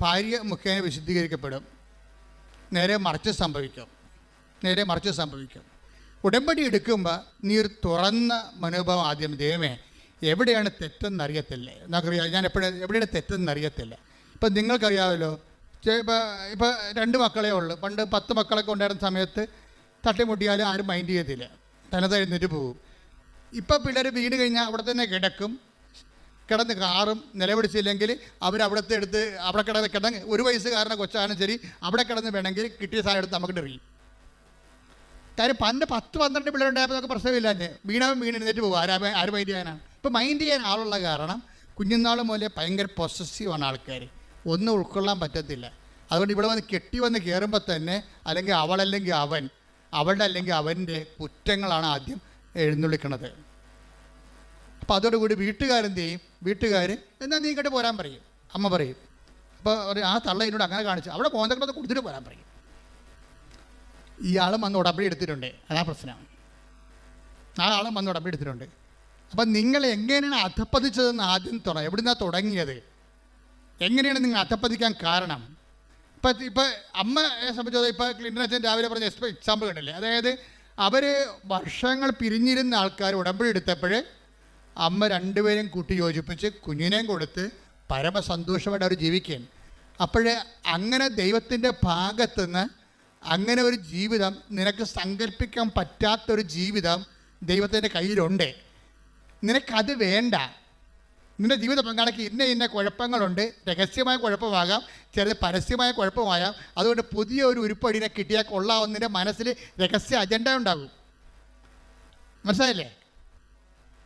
ഭാര്യ മുഖേന വിശുദ്ധീകരിക്കപ്പെടും. നേരെ മറിച്ച് സംഭവിക്കും. നേരെ മറിച്ച് സംഭവിക്കും. ഉടമ്പടി എടുക്കുമ്പോൾ നീ ഒരു തുറന്ന മനോഭാവം ആദ്യം ദൈവമേ എവിടെയാണ് തെറ്റെന്ന് അറിയത്തില്ല? നമുക്കറിയാം ഞാൻ എപ്പോഴും എവിടെയാണ് തെറ്റെന്ന് അറിയത്തില്ല? ഇപ്പം നിങ്ങൾക്കറിയാമല്ലോ ഇപ്പോൾ ഇപ്പോൾ രണ്ട് മക്കളേ ഉള്ളൂ. പണ്ട് പത്ത് മക്കളൊക്കെ ഉണ്ടായിരുന്ന സമയത്ത് തട്ടിമുട്ടിയാലും ആരും മൈൻഡ് ചെയ്യത്തില്ല. തനത് എഴുന്നേറ്റ് പോകും ഇപ്പം പിള്ളേർ വീട് കഴിഞ്ഞാൽ അവിടെ തന്നെ കിടക്കും. കിടന്ന് കാറും നിലപിടിച്ചില്ലെങ്കിൽ അവർ അവിടുത്തെ എടുത്ത് അവിടെ കിടന്ന് കിടന്ന് ഒരു വയസ്സുകാരനെ കൊച്ചാണ് ശരി അവിടെ കിടന്ന് വേണമെങ്കിൽ കിട്ടിയ സാധനം എടുത്ത് നമുക്ക് എറിയും. കാര്യം പണ്ട് പത്ത് പന്ത്രണ്ട് പിള്ളേരുണ്ടായപ്പോൾ നമുക്ക് പ്രശ്നമില്ല വീണവൻ വീണ് എഴുന്നേറ്റ് പോകും ആരാ ആര് മൈൻഡ് ചെയ്യാനാണ് ഇപ്പം മൈൻഡ് ചെയ്യാൻ ആളുള്ള കാരണം കുഞ്ഞുനാൾ മുതലേ ഭയങ്കര പൊസസീവാണ് ആൾക്കാർ ഒന്നും ഉൾക്കൊള്ളാൻ പറ്റത്തില്ല. അതുകൊണ്ട് ഇവിടെ വന്ന് കെട്ടി വന്ന് കയറുമ്പോൾ തന്നെ അല്ലെങ്കിൽ അവളല്ലെങ്കിൽ അവൻ അവളുടെ അല്ലെങ്കിൽ അവന്റെ കുറ്റങ്ങളാണ് ആദ്യം എഴുന്നള്ളിക്കണത്. അപ്പോൾ അതോടുകൂടി വീട്ടുകാരെന്ത് ചെയ്യും വീട്ടുകാർ എന്നാൽ നീ ഇങ്ങോട്ട് പോരാൻ പറയും. അമ്മ പറയും. അപ്പോൾ ആ തള്ള എന്നോട് അങ്ങനെ കാണിച്ചു. അവിടെ പോകുന്നതൊക്കെ കൊടുത്തിട്ട് പോരാൻ പറയും. ഇയാളും വന്ന് ഉടമ്പടി എടുത്തിട്ടുണ്ട്. അതാ പ്രശ്നം. ആ ആളും വന്ന് ഉടമ്പടി എടുത്തിട്ടുണ്ട്. അപ്പം നിങ്ങൾ എങ്ങനെയാണ് അധപ്പതിച്ചതെന്ന് ആദ്യം തുടങ്ങി എവിടുന്നാണ് തുടങ്ങിയത്? എങ്ങനെയാണ് നിങ്ങൾ അധപ്പതിക്കാൻ കാരണം? ഇപ്പം ഇപ്പം അമ്മയെ സംബന്ധിച്ചത് ഇപ്പോൾ ക്ലിന്റൻ അച്ഛൻ രാവിലെ പറഞ്ഞ എക്സാമ്പിൾ കണ്ടല്ലേ? അതായത് അവർ വർഷങ്ങൾ പിരിഞ്ഞിരുന്ന ആൾക്കാർ ഉടമ്പടി എടുത്തപ്പോൾ അമ്മ രണ്ടുപേരും കൂട്ടി യോജിപ്പിച്ച് കുഞ്ഞിനെയും കൊടുത്ത് പരമസന്തോഷമായിട്ട് അവർ ജീവിക്കുകയാണ്. അപ്പോഴേ അങ്ങനെ ദൈവത്തിന്റെ ഭാഗത്തുനിന്ന് അങ്ങനെ ഒരു ജീവിതം നിനക്ക് സങ്കല്പിക്കാൻ പറ്റാത്തൊരു ജീവിതം ദൈവത്തിന്റെ കയ്യിലുണ്ട്. നിനക്കത് വേണ്ട. നിന്റെ ജീവിത പങ്കാളിക്ക് ഇന്ന ഇന്ന കുഴപ്പങ്ങളുണ്ട്. രഹസ്യമായ കുഴപ്പമാകാം. ചിലത് പരസ്യമായ കുഴപ്പമാകാം. അതുകൊണ്ട് പുതിയ ഒരു ഉരുപ്പടിനെ കിട്ടിയാൽ കൊള്ളാവുന്നതിന്റെ മനസ്സിൽ രഹസ്യ അജണ്ട ഉണ്ടാകും. മനസ്സിലായില്ലേ?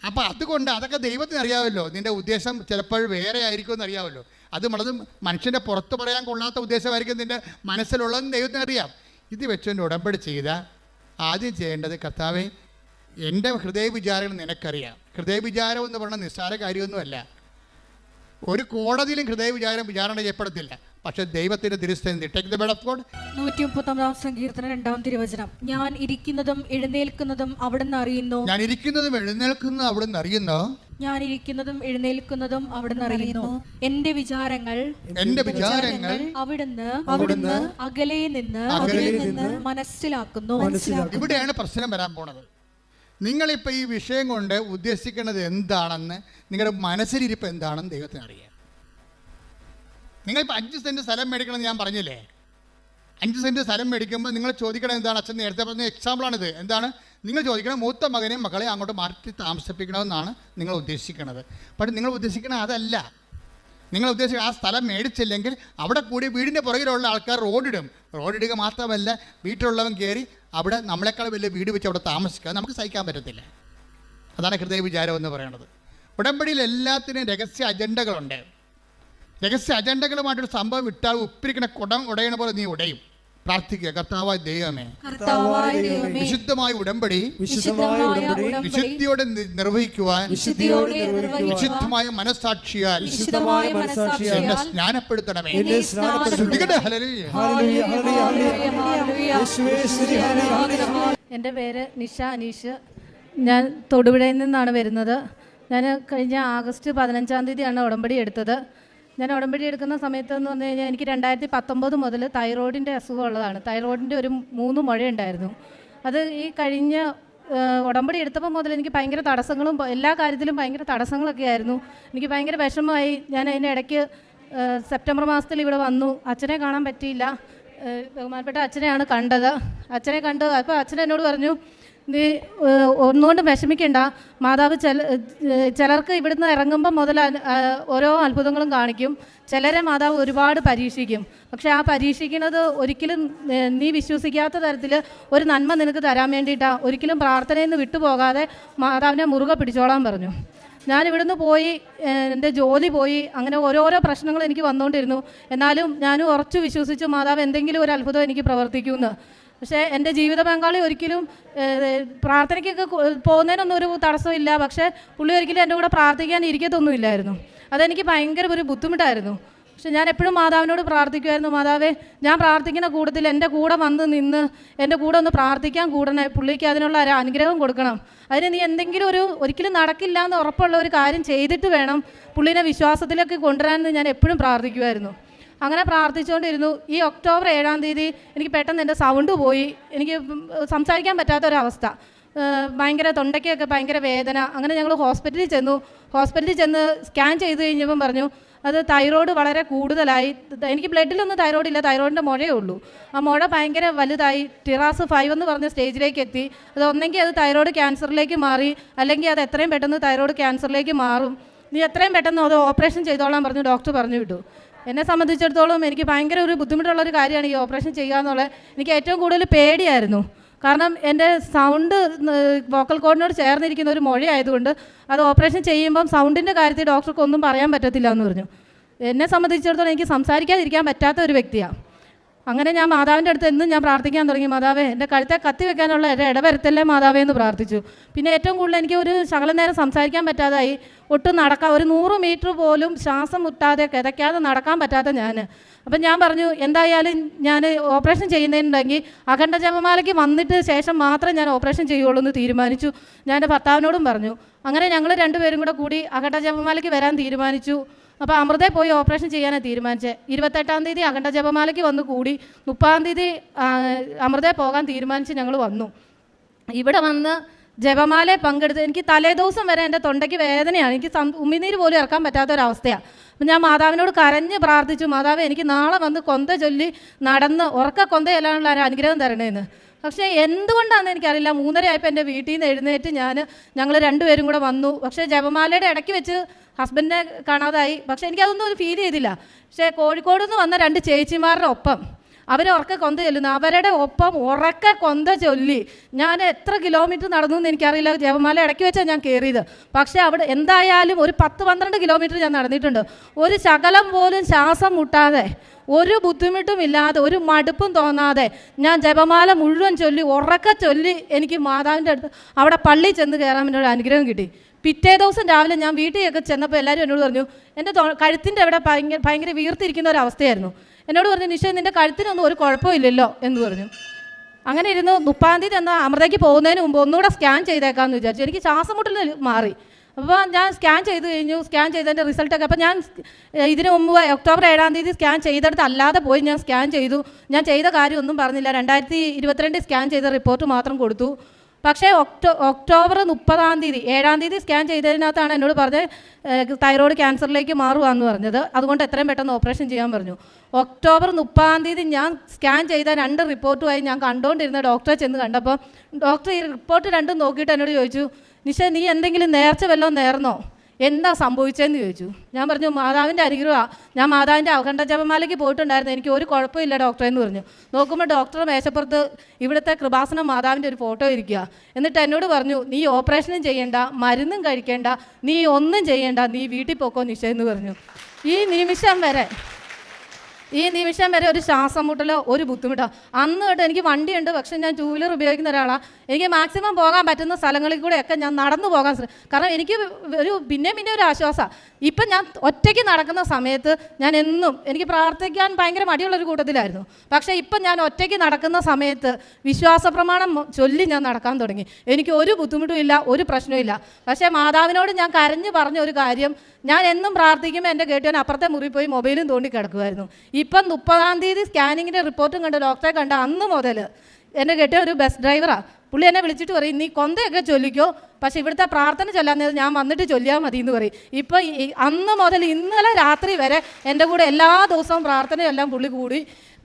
അപ്പോൾ അതുകൊണ്ട് അതൊക്കെ ദൈവത്തിന് അറിയാമല്ലോ. നിന്റെ ഉദ്ദേശം ചിലപ്പോൾ വേറെ ആയിരിക്കും എന്ന് അറിയാമല്ലോ. അത് വളരെ മനുഷ്യന്റെ പുറത്ത് പറയാൻ കൊള്ളാത്ത ഉദ്ദേശമായിരിക്കും നിന്റെ മനസ്സിലുള്ളതെന്ന് ദൈവത്തിന് അറിയാം. ഇത് വെച്ചുകൊണ്ട് ഉടമ്പടി ചെയ്ത ആദ്യം ചെയ്യേണ്ടത് കർത്താവെ എന്റെ ഹൃദയ വിചാരങ്ങൾ നിനക്കറിയാം. ഹൃദയ വിചാരം എന്ന് പറഞ്ഞാൽ നിസ്സാര കാര്യമൊന്നുമല്ല. ഒരു കോടതിയിലും ഹൃദയ വിചാരം വിചാരണ ചെയ്യപ്പെടത്തില്ല. പക്ഷെ ദൈവത്തിന്റെ തിരുസ്ഥിതി take the bed of God നൂറ്റി മുപ്പത്തൊമ്പതാം സങ്കീർത്തനം രണ്ടാം തിരുവചനം. ഞാൻ ഇരിക്കുന്നതും എഴുന്നേൽക്കുന്നതും അവിടുന്ന് അറിയുന്നു. ഞാൻ ഇരിക്കുന്നതും എഴുന്നേൽക്കുന്നതും അവിടുന്ന് അറിയുന്നു. ഞാൻ ഇരിക്കുന്നതും എഴുന്നേൽക്കുന്നതും അവിടുന്ന് അറിയുന്നു. എന്റെ വിചാരങ്ങൾ എന്റെ വിചാരങ്ങൾ അവിടുന്ന് അവിടുന്ന് അകലെ നിന്ന് അകലെ നിന്ന് മനസ്സിലാക്കുന്നു. ഇവിടെയാണ് പ്രശ്നം വരാൻ പോണത്. നിങ്ങളിപ്പോൾ ഈ വിഷയം കൊണ്ട് ഉദ്ദേശിക്കുന്നത് എന്താണെന്ന് നിങ്ങളുടെ മനസ്സിലിരിപ്പ് എന്താണെന്ന് ദൈവത്തിന് അറിയാം. നിങ്ങളിപ്പോൾ അഞ്ച് സെന്റ് സ്ഥലം മേടിക്കണമെന്ന് ഞാൻ പറഞ്ഞില്ലേ? അഞ്ച് സെന്റ് സ്ഥലം മേടിക്കുമ്പോൾ നിങ്ങൾ ചോദിക്കണം എന്താണ്? അച്ഛൻ നേരത്തെ പറഞ്ഞ എക്സാമ്പിളാണിത് എന്താണ്? നിങ്ങൾ ചോദിക്കണം മൂത്ത മകനെയും മകളെ അങ്ങോട്ട് മാറ്റി താമസിപ്പിക്കണമെന്നാണ് നിങ്ങൾ ഉദ്ദേശിക്കുന്നത് പക്ഷേ നിങ്ങൾ ഉദ്ദേശിക്കണ അതല്ല. നിങ്ങൾ ഉദ്ദേശിക്കുക ആ സ്ഥലം മേടിച്ചില്ലെങ്കിൽ അവിടെ കൂടി വീടിന്റെ പുറകിലുള്ള ആൾക്കാർ റോഡിടും റോഡിടുക മാത്രമല്ല വീട്ടിലുള്ളവൻ കയറി അവിടെ നമ്മളെക്കാൾ വലിയ വീട് വെച്ച് അവിടെ താമസിക്കുക. നമുക്ക് സഹിക്കാൻ പറ്റത്തില്ല. അതാണ് ഹൃദയ വിചാരം എന്ന് പറയുന്നത്. ഉടമ്പടിയിൽ എല്ലാത്തിനും രഹസ്യ അജണ്ടകളുണ്ട്. രഹസ്യ അജണ്ടകളുമായിട്ടൊരു സംഭവം ഇട്ടാൽ ഉപ്പിരിക്കണ കുടം ഉടയണ പോലെ നീ ഉടയും. പ്രാർത്ഥിക്കുക കർത്താവായ ദൈവമേ കർത്താവായ ദൈവമേ വിശുദ്ധമായ ഉടമ്പടി വിശുദ്ധമായ ഉടമ്പടി ഉടമ്പടി വിശുദ്ധിയോടെ നിർവഹിക്കുവാൻ വിശുദ്ധമായ മനസാക്ഷിയാൽ എന്നെ മനസ്സാക്ഷിയാൽ സ്നാനപ്പെടുത്തണമേ. എന്റെ പേര് നിഷ അനീഷ്. ഞാൻ തൊടുപുഴയിൽ നിന്നാണ് വരുന്നത്. ഞാൻ കഴിഞ്ഞ ആഗസ്റ്റ് പതിനഞ്ചാം തീയതിയാണ് ഉടമ്പടി എടുത്തത്. ഞാൻ ഉടമ്പടി എടുക്കുന്ന സമയത്ത് എന്ന് പറഞ്ഞു കഴിഞ്ഞാൽ എനിക്ക് രണ്ടായിരത്തി പത്തൊമ്പത് മുതൽ തൈറോയിഡിന്റെ അസുഖം ഉള്ളതാണ് തൈറോയിഡിന്റെ ഒരു മൂന്ന് മുഴയുണ്ടായിരുന്നു. അത് ഈ കഴിഞ്ഞ ഉടമ്പടി എടുത്തപ്പോൾ മുതൽ എനിക്ക് ഭയങ്കര തടസ്സങ്ങളും എല്ലാ കാര്യത്തിലും ഭയങ്കര തടസ്സങ്ങളൊക്കെ ആയിരുന്നു. എനിക്ക് ഭയങ്കര വിഷമമായി. ഞാൻ അതിന്റെ ഇടയ്ക്ക് സെപ്റ്റംബർ മാസത്തിൽ ഇവിടെ വന്നു. അച്ഛനെ കാണാൻ പറ്റിയില്ല. ബഹുമാനപ്പെട്ട അച്ഛനെയാണ് കണ്ടത്. അച്ഛനെ കണ്ട് അപ്പോൾ അച്ഛൻ എന്നോട് പറഞ്ഞു നീ ഒന്നുകൊണ്ട് വിഷമിക്കണ്ട. മാതാവ് ചില ചിലർക്ക് ഇവിടുന്ന് ഇറങ്ങുമ്പോൾ മുതൽ ഓരോ അത്ഭുതങ്ങളും കാണിക്കും. ചിലരെ മാതാവ് ഒരുപാട് പരീക്ഷിക്കും. പക്ഷേ ആ പരീക്ഷിക്കുന്നത് ഒരിക്കലും നീ വിശ്വസിക്കാത്ത തരത്തിൽ ഒരു നന്മ നിനക്ക് തരാൻ വേണ്ടിയിട്ടാണ് ഒരിക്കലും പ്രാർത്ഥനയിൽ നിന്ന് വിട്ടുപോകാതെ മാതാവിനെ മുറുകെ പിടിച്ചോളാൻ പറഞ്ഞു. ഞാൻ ഇവിടുന്ന് പോയി എന്റെ ജോലി പോയി. അങ്ങനെ ഓരോരോ പ്രശ്നങ്ങൾ എനിക്ക് വന്നുകൊണ്ടിരുന്നു. എന്നാലും ഞാൻ ഉറച്ചു വിശ്വസിച്ചു മാതാവ് എന്തെങ്കിലും ഒരു അത്ഭുതം എനിക്ക് പ്രവർത്തിക്കുമെന്ന്. പക്ഷേ എന്റെ ജീവിത പങ്കാളി ഒരിക്കലും പ്രാർത്ഥനയ്ക്കൊക്കെ പോകുന്നതിനൊന്നും ഒരു തടസ്സമില്ല പക്ഷേ പുള്ളി ഒരിക്കലും എന്റെ കൂടെ പ്രാർത്ഥിക്കാൻ ഇരിക്കത്തൊന്നുമില്ലായിരുന്നു അതെനിക്ക് ഭയങ്കര ഒരു ബുദ്ധിമുട്ടായിരുന്നു. പക്ഷെ ഞാൻ എപ്പോഴും മാതാവിനോട് പ്രാർത്ഥിക്കുമായിരുന്നു. മാതാവേ ഞാൻ പ്രാർത്ഥിക്കുന്ന കൂട്ടത്തിൽ എന്റെ കൂടെ വന്ന് നിന്ന് എന്റെ കൂടെ ഒന്ന് പ്രാർത്ഥിക്കാൻ കൂടണേ. പുള്ളിക്ക് അതിനുള്ള ഒരു അനുഗ്രഹം കൊടുക്കണം. അതിന് നീ എന്തെങ്കിലും ഒരു ഒരിക്കലും നടക്കില്ല എന്ന് ഉറപ്പുള്ള ഒരു കാര്യം ചെയ്തിട്ട് വേണം പുള്ളിനെ വിശ്വാസത്തിലേക്ക് കൊണ്ടുവരാൻ ഞാൻ എപ്പോഴും പ്രാർത്ഥിക്കുമായിരുന്നു. അങ്ങനെ പ്രാർത്ഥിച്ചുകൊണ്ടിരുന്നു. ഈ ഒക്ടോബർ ഏഴാം തീയതി എനിക്ക് പെട്ടെന്ന് എന്റെ സൗണ്ട് പോയി. എനിക്ക് സംസാരിക്കാൻ പറ്റാത്തൊരവസ്ഥ. ഭയങ്കര തൊണ്ടയ്ക്കൊക്കെ ഭയങ്കര വേദന. അങ്ങനെ ഞങ്ങൾ ഹോസ്പിറ്റലിൽ ചെന്നു. ഹോസ്പിറ്റലിൽ ചെന്ന് സ്കാൻ ചെയ്ത് കഴിഞ്ഞപ്പം പറഞ്ഞു അത് തൈറോയ്ഡ് വളരെ കൂടുതലായി. എനിക്ക് ബ്ലഡിലൊന്നും തൈറോയ്ഡ് ഇല്ല. തൈറോയിഡിന്റെ മുഴയേ ഉള്ളൂ. ആ മുഴ ഭയങ്കര വലുതായി. ടിറാസ് ഫൈവ് എന്ന് പറഞ്ഞ സ്റ്റേജിലേക്ക് എത്തി. അത് ഒന്നെങ്കിൽ അത് തൈറോയ്ഡ് ക്യാൻസറിലേക്ക് മാറി അല്ലെങ്കിൽ അത് എത്രയും പെട്ടെന്ന് തൈറോയ്ഡ് ക്യാൻസറിലേക്ക് മാറും. നീ എത്രയും പെട്ടെന്ന് അത് ഓപ്പറേഷൻ ചെയ്തോളാൻ പറഞ്ഞു ഡോക്ടർ പറഞ്ഞു വിട്ടു. എന്നെ സംബന്ധിച്ചിടത്തോളം എനിക്ക് ഭയങ്കര ഒരു ബുദ്ധിമുട്ടുള്ള ഒരു കാര്യമാണ് ഈ ഓപ്പറേഷൻ ചെയ്യുക എന്നുള്ളത് എനിക്ക് ഏറ്റവും കൂടുതൽ പേടിയായിരുന്നു. കാരണം എന്റെ സൗണ്ട് വോക്കൽ കോഡിനോട് ചേർന്നിരിക്കുന്ന ഒരു മൊഴയായതുകൊണ്ട് അത് ഓപ്പറേഷൻ ചെയ്യുമ്പം സൗണ്ടിന്റെ കാര്യത്തിൽ ഡോക്ടർക്ക് ഒന്നും പറയാൻ പറ്റത്തില്ല എന്ന് പറഞ്ഞു. എന്നെ സംബന്ധിച്ചിടത്തോളം എനിക്ക് സംസാരിക്കാതിരിക്കാൻ പറ്റാത്ത ഒരു വ്യക്തിയാണ്. അങ്ങനെ ഞാൻ മാതാവിന്റെ അടുത്ത് എന്നും ഞാൻ പ്രാർത്ഥിക്കാൻ തുടങ്ങി. മാതാവേ എന്റെ കഴുത്തെ കത്തി വെക്കാനുള്ള ഒരു ഇടവരുത്തല്ലേ മാതാവേ എന്ന് പ്രാർത്ഥിച്ചു. പിന്നെ ഏറ്റവും കൂടുതൽ എനിക്ക് ഒരു ശകലം നേരം സംസാരിക്കാൻ പറ്റാതായി. ഒട്ടും നടക്കാൻ ഒരു നൂറ് മീറ്റർ പോലും ശ്വാസം മുട്ടാതെ കിതയ്ക്കാതെ നടക്കാൻ പറ്റാത്ത ഞാൻ അപ്പം ഞാൻ പറഞ്ഞു എന്തായാലും ഞാൻ ഓപ്പറേഷൻ ചെയ്യുന്നതിനുണ്ടെങ്കിൽ അഖണ്ഡ ജപമാലയ്ക്ക് വന്നിട്ട് ശേഷം മാത്രം ഞാൻ ഓപ്പറേഷൻ ചെയ്യുള്ളൂ എന്ന് തീരുമാനിച്ചു. ഞാൻ എന്റെ ഭർത്താവിനോടും പറഞ്ഞു. അങ്ങനെ ഞങ്ങൾ രണ്ടുപേരും കൂടെ കൂടി അഖണ്ഡ ജപമാലയ്ക്ക് വരാൻ തീരുമാനിച്ചു. അപ്പോൾ അമൃതയിൽ പോയി ഓപ്പറേഷൻ ചെയ്യാനാണ് തീരുമാനിച്ചത് ഇരുപത്തെട്ടാം തീയതി അഖണ്ഡ ജപമാലയ്ക്ക് വന്ന് കൂടി മുപ്പതാം തീയതി ആ, പോകാൻ തീരുമാനിച്ച് ഞങ്ങൾ വന്നു. ഇവിടെ വന്ന് ജപമാല പങ്കെടുത്ത് എനിക്ക് തലേദിവസം വരെ എന്റെ തൊണ്ടയ്ക്ക് വേദനയാണ്. എനിക്ക് ഉമ്മിനീര് പോലും ഇറക്കാൻ പറ്റാത്തൊരവസ്ഥയാണ്. അപ്പം ഞാൻ മാതാവിനോട് കരഞ്ഞ് പ്രാർത്ഥിച്ചു മാതാവ് എനിക്ക് നാളെ വന്ന് കൊന്ത ചൊല്ലി നടന്ന് ഉറക്ക കൊന്ത ചെല്ലാനുള്ള ഒരു അനുഗ്രഹം തരണേന്ന്. പക്ഷേ എന്തുകൊണ്ടാണെന്ന് എനിക്കറിയില്ല. മൂന്നര ആയപ്പോൾ എന്റെ വീട്ടിൽ നിന്ന് എഴുന്നേറ്റ് ഞാൻ ഞങ്ങൾ രണ്ടുപേരും കൂടെ വന്നു. പക്ഷേ ജപമാലയുടെ ഇടയ്ക്ക് വെച്ച് ഹസ്ബൻഡിനെ കാണാതായി. പക്ഷേ എനിക്കതൊന്നും ഒരു ഫീൽ ചെയ്തില്ല. പക്ഷേ കോഴിക്കോട് നിന്ന് വന്ന രണ്ട് ചേച്ചിമാരുടെ ഒപ്പം അവർ ഉറക്കെ കൊന്ത ചൊല്ലുന്നു. അവരുടെ ഒപ്പം ഉറക്കെ കൊന്ത ചൊല്ലി. ഞാൻ എത്ര കിലോമീറ്റർ നടന്നു എന്ന് എനിക്കറിയില്ല. ജപമാല ഇടയ്ക്ക് വെച്ചാണ് ഞാൻ കയറിയത് പക്ഷേ അവിടെ എന്തായാലും ഒരു പത്ത് പന്ത്രണ്ട് കിലോമീറ്റർ ഞാൻ നടന്നിട്ടുണ്ട്. ഒരു ശകലം പോലും ശ്വാസം മുട്ടാതെ ഒരു ബുദ്ധിമുട്ടും ഇല്ലാതെ ഒരു മടുപ്പും തോന്നാതെ ഞാൻ ജപമാല മുഴുവൻ ചൊല്ലി ഉറക്കെ ചൊല്ലി എനിക്ക് മാതാവിന്റെ അടുത്ത് അവിടെ പള്ളി ചെന്ന് കയറാൻ ഒരു അനുഗ്രഹം കിട്ടി. പിറ്റേ ദിവസം രാവിലെ ഞാൻ വീട്ടിലൊക്കെ ചെന്നപ്പോൾ എല്ലാവരും എന്നോട് പറഞ്ഞു എന്റെ കഴുത്തിന്റെ അവിടെ ഭയങ്കര ഭയങ്കര വീർത്തിരിക്കുന്ന ഒരു അവസ്ഥയായിരുന്നു. എന്നോട് പറഞ്ഞു നിഷ നിന്റെ കഴുത്തിനൊന്നും ഒരു കുഴപ്പമില്ലല്ലോ എന്ന് പറഞ്ഞു. അങ്ങനെ ഇരുന്ന് മുപ്പാം തീയതി എന്നാൽ അമൃതയ്ക്ക് പോകുന്നതിന് മുമ്പ് ഒന്നുകൂടെ സ്കാൻ ചെയ്തേക്കാമെന്ന് വിചാരിച്ചു. എനിക്ക് ശ്വാസം മുട്ടൽ മാറി. അപ്പോൾ ഞാൻ സ്കാൻ ചെയ്ത് കഴിഞ്ഞു. സ്കാൻ ചെയ്തതിന്റെ റിസൾട്ടൊക്കെ അപ്പോൾ ഞാൻ ഇതിന് മുമ്പ് ഒക്ടോബർ ഏഴാം തീയതി സ്കാൻ ചെയ്തെടുത്ത് അല്ലാതെ പോയി ഞാൻ സ്കാൻ ചെയ്തു. ഞാൻ ചെയ്ത കാര്യമൊന്നും പറഞ്ഞില്ല. രണ്ടായിരത്തി ഇരുപത്തിരണ്ടിൽ സ്കാൻ ചെയ്ത റിപ്പോർട്ട് മാത്രം കൊടുത്തു. പക്ഷേ ഒക്ടോ ഒക്ടോബർ മുപ്പതാം തീയതി ഏഴാം തീയതി സ്കാൻ ചെയ്തതിനകത്താണ് എന്നോട് പറഞ്ഞത് തൈറോയ്ഡ് ക്യാൻസറിലേക്ക് മാറുകയെന്ന് പറഞ്ഞത്. അതുകൊണ്ട് എത്രയും പെട്ടെന്ന് ഓപ്പറേഷൻ ചെയ്യാൻ പറഞ്ഞു. ഒക്ടോബർ മുപ്പതാം തീയതി ഞാൻ സ്കാൻ ചെയ്ത രണ്ട് റിപ്പോർട്ടുമായി ഞാൻ കണ്ടുകൊണ്ടിരുന്ന ഡോക്ടറെ ചെന്ന് കണ്ടപ്പോൾ ഡോക്ടർ ഈ റിപ്പോർട്ട് രണ്ടും നോക്കിയിട്ട് എന്നോട് ചോദിച്ചു നിഷ നീ എന്തെങ്കിലും നേർച്ച വല്ലതും നേർന്നോ എന്താ സംഭവിച്ചതെന്ന് ചോദിച്ചു. ഞാൻ പറഞ്ഞു മാതാവിന്റെ അനുഗ്രഹമാണ് ഞാൻ മാതാവിന്റെ അഖണ്ഡ ജപമാലയ്ക്ക് പോയിട്ടുണ്ടായിരുന്നു. എനിക്ക് ഒരു കുഴപ്പമില്ല ഡോക്ടറെ എന്ന് പറഞ്ഞു. നോക്കുമ്പോൾ ഡോക്ടർ മേശപ്പുറത്ത് ഇവിടുത്തെ കൃപാസന മാതാവിന്റെ ഒരു ഫോട്ടോ ഇരിക്കുക എന്നിട്ട് എന്നോട് പറഞ്ഞു നീ ഓപ്പറേഷനും ചെയ്യേണ്ട മരുന്നും കഴിക്കേണ്ട നീ ഒന്നും ചെയ്യേണ്ട നീ വീട്ടിൽ പോക്കോ നിഷ എന്ന് പറഞ്ഞു. ഈ നിമിഷം വരെ ഈ നിമിഷം വരെ ഒരു ശ്വാസം മുട്ടലോ ഒരു ബുദ്ധിമുട്ടോ അന്ന് തൊട്ട് എനിക്ക് വണ്ടിയുണ്ട് പക്ഷെ ഞാൻ ടൂ വീലർ ഉപയോഗിക്കുന്ന ഒരാളാണ് എനിക്ക് മാക്സിമം പോകാൻ പറ്റുന്ന സ്ഥലങ്ങളിൽ കൂടെയൊക്കെ ഞാൻ നടന്നു പോകാൻ ശ്രമിക്കും കാരണം എനിക്ക് ഒരു പിന്നെ പിന്നെ ഒരു ആശ്വാസമാണ് ഇപ്പം ഞാൻ ഒറ്റയ്ക്ക് നടക്കുന്ന സമയത്ത് ഞാൻ എന്നും എനിക്ക് പ്രാർത്ഥിക്കാൻ ഭയങ്കര മടിയുള്ളൊരു കൂട്ടത്തിലായിരുന്നു. പക്ഷേ ഇപ്പം ഞാൻ ഒറ്റയ്ക്ക് നടക്കുന്ന സമയത്ത് വിശ്വാസ പ്രമാണം ചൊല്ലി ഞാൻ നടക്കാൻ തുടങ്ങി. എനിക്ക് ഒരു ബുദ്ധിമുട്ടും ഇല്ല ഒരു പ്രശ്നവും ഇല്ല. പക്ഷേ മാതാവിനോട് ഞാൻ കരഞ്ഞു പറഞ്ഞ ഒരു കാര്യം ഞാൻ എന്നും പ്രാർത്ഥിക്കുമ്പോൾ എന്റെ കേട്ടുവാൻ അപ്പുറത്തെ മുറി പോയി മൊബൈലും തോണ്ടി കിടക്കുമായിരുന്നു ഇപ്പം മുപ്പതാം തീയതി സ്കാനിങ്ങിന്റെ റിപ്പോർട്ടും കണ്ട് ഡോക്ടറെ കണ്ട അന്ന് മുതൽ എന്റെ കേട്ട ഒരു ബസ് ഡ്രൈവറാണ് പുള്ളി എന്നെ വിളിച്ചിട്ട് പറയും നീ കൊന്തയൊക്കെ ചൊല്ലിക്കോ? പക്ഷേ ഇവിടുത്തെ പ്രാർത്ഥന ചൊല്ലാൻ ഞാൻ വന്നിട്ട് ചൊല്ലിയാൽ മതി എന്ന് പറയും. ഇപ്പം അന്ന് മുതൽ ഇന്നലെ രാത്രി വരെ എന്റെ കൂടെ എല്ലാ ദിവസവും പ്രാർത്ഥനയെല്ലാം പുള്ളി കൂടി.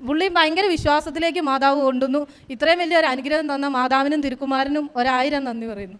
പുള്ളി ഭയങ്കര വിശ്വാസത്തിലേക്ക് മാതാവ് കൊണ്ടുവന്നു. ഇത്രയും വലിയൊരു അനുഗ്രഹം തന്ന മാതാവിനും തിരുക്കുമാരനും ഒരായിരം നന്ദി പറയുന്നു.